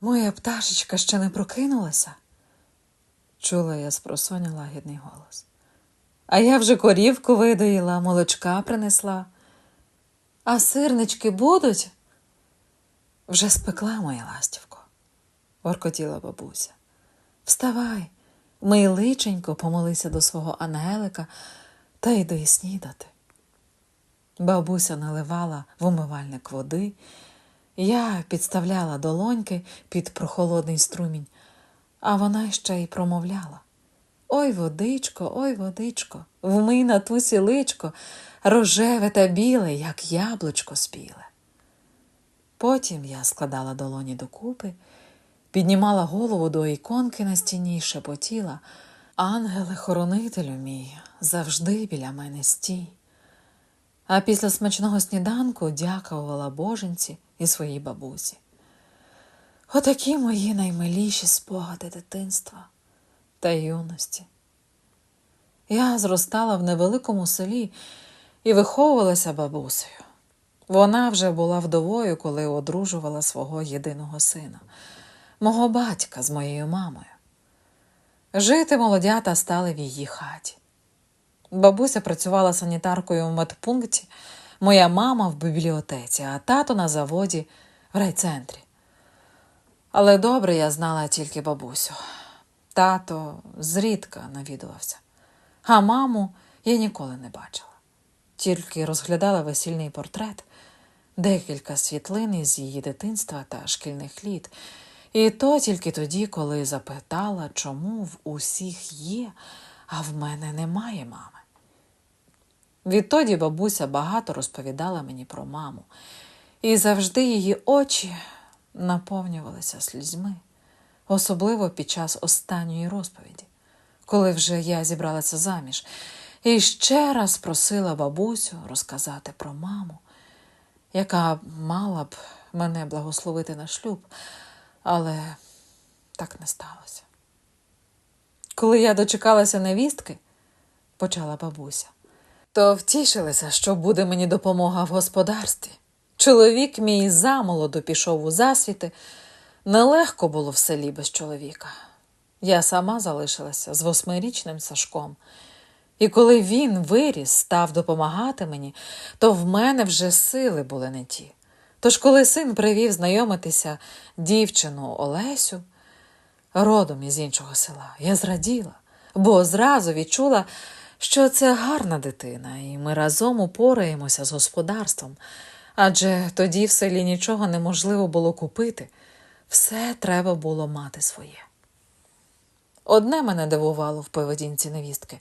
Моя пташечка ще не прокинулася. Чула я спросоня лагідний голос. А я вже корівку видоїла, молочка принесла. А сирнички будуть? Вже спекла моя ластівко, воркотіла бабуся. Вставай, мий личенько, помолися до свого ангелика та йди снідати. Бабуся наливала в умивальник води, я підставляла долоньки під прохолодний струмінь, а вона ще й промовляла. Ой, водичко, ой, водичко, вмий на тусі личко, рожеве та біле, як яблучко спіле. Потім я складала долоні докупи, піднімала голову до іконки на стіні й шепотіла. Ангеле-хоронителю мій, завжди біля мене стій. А після смачного сніданку дякувала боженці і своїй бабусі. Отакі мої наймиліші спогади дитинства та юності. Я зростала в невеликому селі і виховувалася бабусею. Вона вже була вдовою, коли одружувала свого єдиного сина, мого батька з моєю мамою. Жити молодята стали в її хаті. Бабуся працювала санітаркою в медпункті, моя мама в бібліотеці, а тато на заводі в райцентрі. Але добре я знала тільки бабусю. Тато зрідка навідувався, а маму я ніколи не бачила. Тільки розглядала весільний портрет, декілька світлин із її дитинства та шкільних літ, і то тільки тоді, коли запитала, чому в усіх є, а в мене немає мами. Відтоді бабуся багато розповідала мені про маму, і завжди її очі наповнювалися слізьми, особливо під час останньої розповіді, коли вже я зібралася заміж, і ще раз просила бабусю розказати про маму, яка мала б мене благословити на шлюб, але так не сталося. Коли я дочекалася невістки, почала бабуся, то втішилася, що буде мені допомога в господарстві. Чоловік мій замолоду пішов у засвіти. Нелегко було в селі без чоловіка. Я сама залишилася з восьмирічним Сашком. І коли він виріс, став допомагати мені, то в мене вже сили були не ті. Тож, коли син привів знайомитися дівчину Олесю, родом із іншого села, я зраділа, бо зразу відчула, що це гарна дитина, і ми разом упораємося з господарством. Адже тоді в селі нічого неможливо було купити, все треба було мати своє. Одне мене дивувало в поведінці невістки.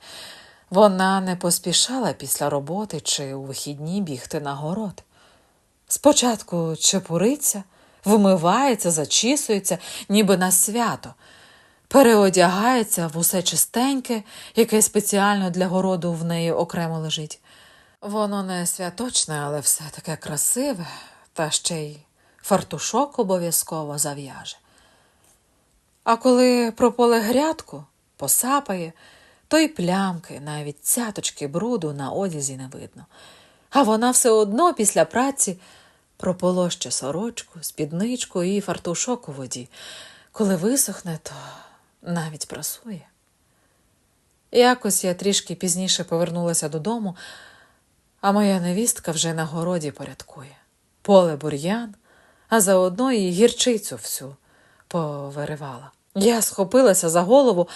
Вона не поспішала після роботи чи у вихідні бігти на город. Спочатку чепуриться, вмивається, зачісується, ніби на свято, переодягається в усе чистеньке, яке спеціально для городу в неї окремо лежить. Воно не святочне, але все таке красиве, та ще й фартушок обов'язково зав'яже. А коли прополе грядку, посапає, то й плямки, навіть цяточки бруду на одязі не видно. А вона все одно після праці прополоще сорочку, спідничку і фартушок у воді. Коли висохне, то навіть прасує. Якось я трішки пізніше повернулася додому, а моя невістка вже на городі порядкує. Поле бур'ян, а заодно і гірчицю всю повиривала. Я схопилася за голову,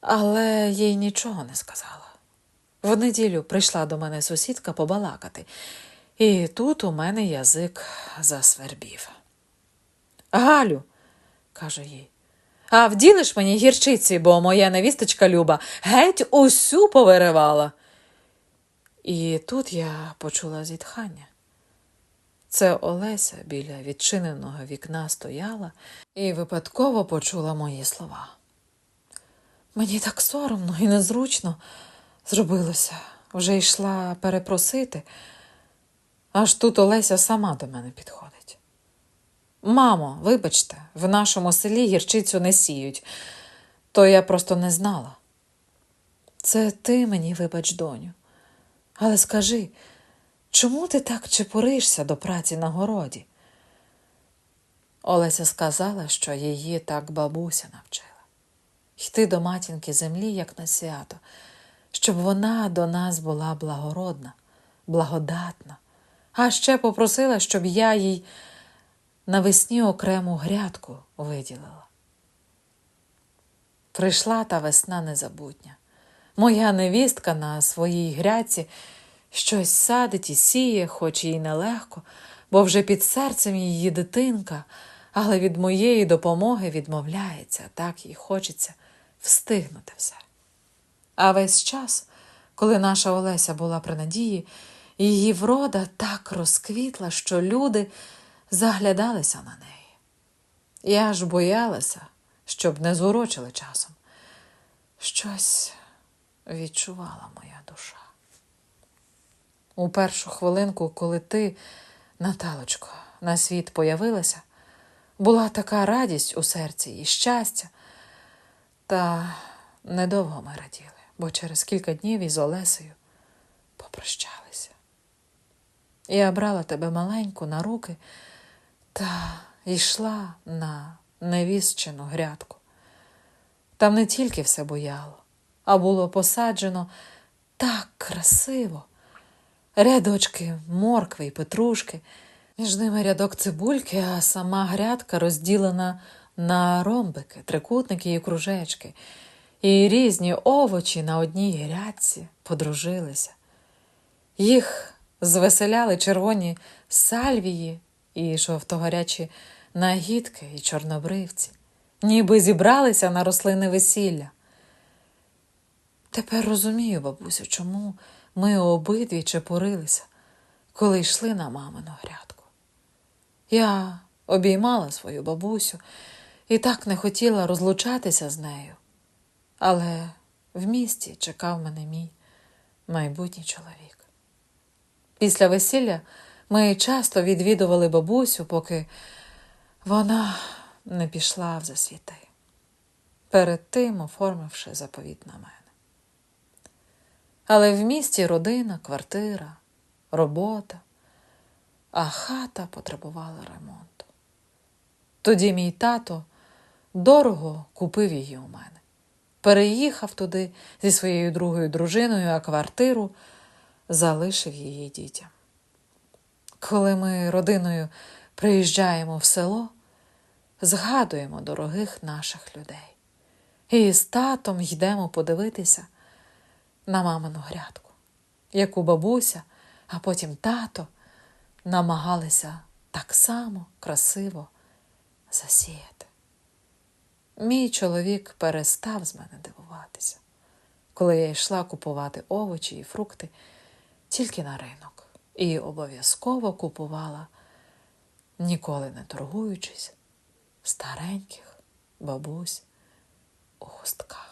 але їй нічого не сказала. В неділю прийшла до мене сусідка побалакати, і тут у мене язик засвербів. Галю, каже їй, а вділиш мені гірчиці, бо моя невісточка Люба геть усю повиривала. І тут я почула зітхання. Це Олеся біля відчиненого вікна стояла і випадково почула мої слова. Мені так соромно і незручно зробилося, вже йшла перепросити, аж тут Олеся сама до мене підходить. Мамо, вибачте, в нашому селі гірчицю не сіють, то я просто не знала. Це ти мені вибач, доню. Але скажи, чому ти так чепуришся до праці на городі? Олеся сказала, що її так бабуся навчила йти до матінки землі, як на свято, щоб вона до нас була благородна, благодатна, а ще попросила, щоб я їй навесні окрему грядку виділила. Прийшла та весна незабутня. Моя невістка на своїй грядці щось садить і сіє, хоч їй нелегко, бо вже під серцем її дитинка, але від моєї допомоги відмовляється, так їй хочеться встигнути все. А весь час, коли наша Олеся була при надії, її врода так розквітла, що люди заглядалися на неї. Я ж боялася, щоб не зурочили часом. Щось відчувала моя душа. У першу хвилинку, коли ти, Наталочко, на світ появилася, була така радість у серці і щастя. Та недовго ми раділи, бо через кілька днів із Олесею попрощалися. Я брала тебе маленьку на руки та йшла на невіщену грядку. Там не тільки все бояло, а було посаджено так красиво. Рядочки моркви й петрушки, між ними рядок цибульки, а сама грядка розділена на ромбики, трикутники і кружечки, і різні овочі на одній грядці подружилися. Їх звеселяли червоні сальвії і жовтогорячі нагідки і чорнобривці, ніби зібралися на рослини весілля. Тепер розумію, бабусю, чому ми обидві чепурилися, коли йшли на мамину грядку. Я обіймала свою бабусю і так не хотіла розлучатися з нею, але в місті чекав мене мій майбутній чоловік. Після весілля ми часто відвідували бабусю, поки вона не пішла в засвіти, перед тим оформивши заповіт на мене. Але в місті родина, квартира, робота, а хата потребувала ремонту. Тоді мій тато дорого купив її у мене, переїхав туди зі своєю другою дружиною, а квартиру залишив її дітям. Коли ми родиною приїжджаємо в село, згадуємо дорогих наших людей і з татом йдемо подивитися на мамину грядку, яку бабуся, а потім тато намагалися так само красиво засіяти. Мій чоловік перестав з мене дивуватися, коли я йшла купувати овочі і фрукти тільки на ринок, і обов'язково купувала, ніколи не торгуючись, стареньких бабусь у хустках.